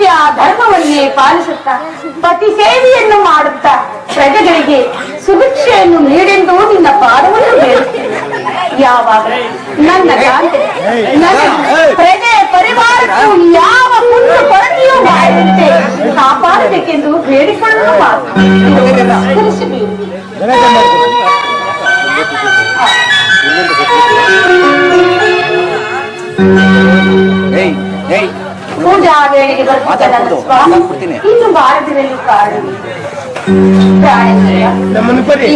ಸತ್ಯ ಧರ್ಮವನ್ನೇ ಪಾಲಿಸುತ್ತ ಪತಿ ಸೇವೆಯನ್ನು ಮಾಡುತ್ತ ಪ್ರಜೆಗಳಿಗೆ ಸುಭಿಕ್ಷೆಯನ್ನು ನೀಡೆಂದು ನಿನ್ನ ಪಾದವನ್ನು ಯಾವಾಗ? ನನ್ನ ಗಾಂಧಿ ನನ್ನ ಪ್ರಜೆ ಪರಿವಾರಕ್ಕೂ ಯಾವ ಕುಂದು ಕೊರತೆಯೂ ಮಾಡುತ್ತೆ ಕಾಪಾಡಬೇಕೆಂದು ಬೇಡಿಕೊಳ್ಳಲು ಮಾತು. ವೇಳೆಗೆ ಸ್ವಾಮಿ ಮಾತಾಡ್ಬಿಡ್ತೀನಿ. ಇನ್ನು ನಮ್ಮನ್ನು ಬರೀ